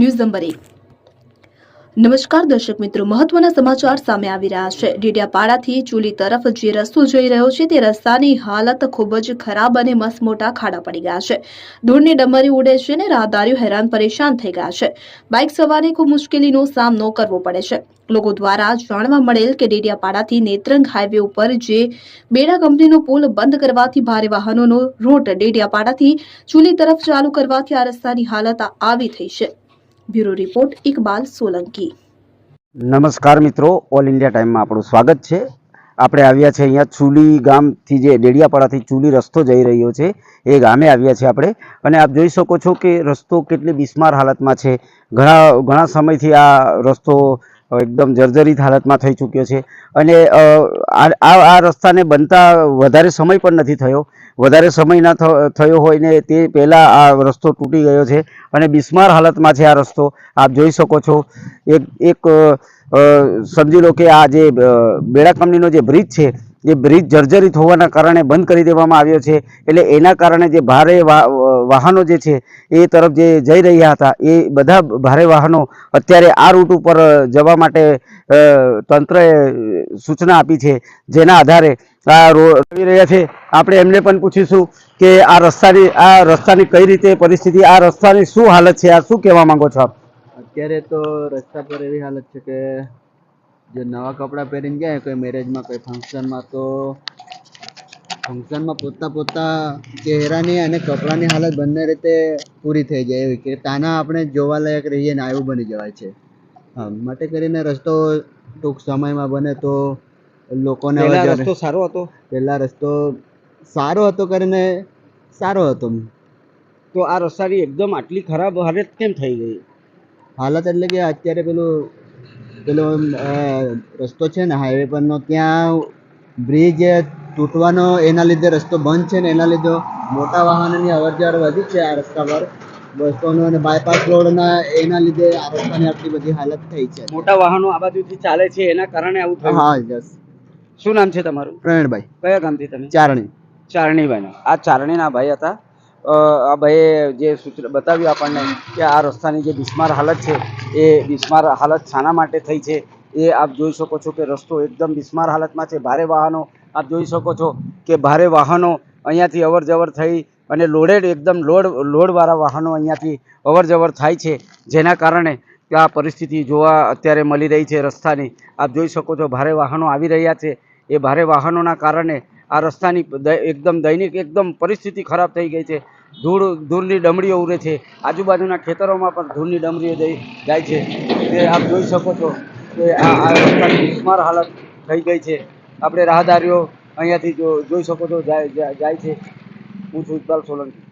News number. એક નમસ્કાર દર્શક મિત્રો, મહત્વના સમાચાર સામે આવી રહ્યા છે. ડેડિયાપાડાથી ચૂલી તરફ જે રસ્તો જઈ રહ્યો છે તે રસ્તાની હાલત ખૂબ જ ખરાબ અને મસમોટા ખાડા પડી ગયા છે. ધૂળની ડમરી ઉડે છે અને રાહદારીઓ હેરાન પરેશાન થઈ ગયા છે. બાઇક સવારે ખૂબ મુશ્કેલીનો સામનો કરવો પડે છે. લોકો દ્વારા જાણવા મળેલ કે ડેડિયાપાડાથી નેત્રંગ હાઈવે ઉપર જે બેડા કંપનીનો પુલ બંધ કરવાથી ભારે વાહનોનો રૂટ ડેડિયાપાડાથી ચૂલી તરફ ચાલુ કરવાથી આ રસ્તાની હાલત આવી થઈ છે. Bureau report Iqbal Solanki. નમસ્કાર મિત્રો, ઓલ ઇન્ડિયા ટાઈમમાં આપણું સ્વાગત છે. આપણે આવ્યા છે અહીંયા ચૂલી ગામથી જે ડેડિયાપાડાથી ચૂલી રસ્તો જઈ રહ્યો છે, એ ગામે આવ્યા છે આપણે. અને આપ જોઈ શકો છો કે રસ્તો કેટલી બિસ્માર હાલતમાં છે. ઘણા ઘણા સમયથી આ રસ્તો એકદમ જર્જરિત હાલતમાં થઈ ચૂક્યો છે. અને આ આ રસ્તાને બનતા વધારે સમય પણ નથી થયો. વધારે સમય ના થયો હોય ને તે પહેલાં આ રસ્તો તૂટી ગયો છે. અને બિસ્માર હાલતમાં છે આ રસ્તો. આપ જોઈ શકો છો. એક એક સમજી લો કે આ જે બેડા કંપનીનો જે બ્રિજ છે એ બ્રિજ જર્જરિત હોવાના કારણે બંધ કરી દેવામાં આવ્યો છે. એટલે એના કારણે જે ભારે વાહનો જે છે, એ તરફ જે જઈ રહ્યા હતા, એ બધા ભારે વાહનો અત્યારે આ રૂટ ઉપર જવા માટે તંત્રએ સૂચના આપી છે. જેના આધારે આ રોડ રહ્યા છે. આપણે એમને પણ પૂછીશું કે આ રસ્તાની આ રસ્તાની કઈ રીતે પરિસ્થિતિ, આ રસ્તાની શું હાલત છે? આ શું કહેવા માંગો છો આપ? અત્યારે તો રસ્તા પર એવી હાલત છે કે જે નવા કપડાં પહેરીને જાય કોઈ મેરેજમાં કોઈ ફંક્શનમાં તો ફંક્શનમાં પોતા પોતા ચહેરાની અને કપડાની હાલત બંને રીતે પૂરી થઈ જાય એવી કે તાના આપણે જોવાલાયક રહીએ ને આવું બની જવાય છે. હા માટે કરીને રસ્તો ટૂંક સમયમાં બને તો લોકોને રસ્તો સારો હતો? પહેલાં રસ્તો સારો હતો કરીને સારો હતો. તો આ રસ્તાની એકદમ આટલી ખરાબ હાલત કેમ થઈ ગઈ? હાલત એટલે કે અત્યારે પેલું પેલો રસ્તો છે ને હાઈવે પરનો ત્યાં બ્રિજ તૂટવાનો એના લીધે રસ્તો બંધ છે ને એના લીધે મોટા વાહનોની અવર જવર વધી છે આ રસ્તા પર. બસોનો અને બાયપાસ રોડના એના લીધે આ રસ્તાની આટલી બધી હાલત થઈ છે. મોટા વાહનો આ બાજુથી ચાલે છે એના કારણે આવું થયું? હા યસ શું નામ છે તમારું? પ્રવીણભાઈ. કયા ગામથી તમે? ચારણી. ચારણીભાઈ આ ચારણીના ભાઈ હતા? આ ભાઈએ જે સૂત્ર બતાવ્યું આપણને કે આ રસ્તાની જે બિસ્માર હાલત છે, એ બિસ્માર હાલત શાના માટે થઈ છે? એ આપ જોઈ શકો છો કે રસ્તો એકદમ બિસ્માર હાલતમાં છે. ભારે વાહનો, આપ જોઈ શકો છો કે ભારે વાહનો અહીંયાથી અવર જવર થઈ અને લોડેડ એકદમ લોડ, લોડવાળા વાહનો અહીંયાથી અવર જવર થાય છે. જેના કારણે આ પરિસ્થિતિ જોવા અત્યારે મળી રહી છે રસ્તાની. આપ જોઈ શકો છો ભારે વાહનો આવી રહ્યા છે. એ ભારે વાહનોના કારણે આ રસ્તાની એકદમ દૈનિક એકદમ પરિસ્થિતિ ખરાબ થઈ ગઈ છે. ધૂળ ધૂળની ડમરીઓ ઉડે છે. આજુબાજુના ખેતરોમાં પણ ધૂળની ડમરીઓ જઈ જાય છે. તે આપ જોઈ શકો છો કે આ બિસ્માર હાલત થઈ ગઈ છે. આપણે રાહદારીઓ અહીંયાથી જો જોઈ શકો છો જાય જાય છે. હું છું ઇકબાલ સોલંકી.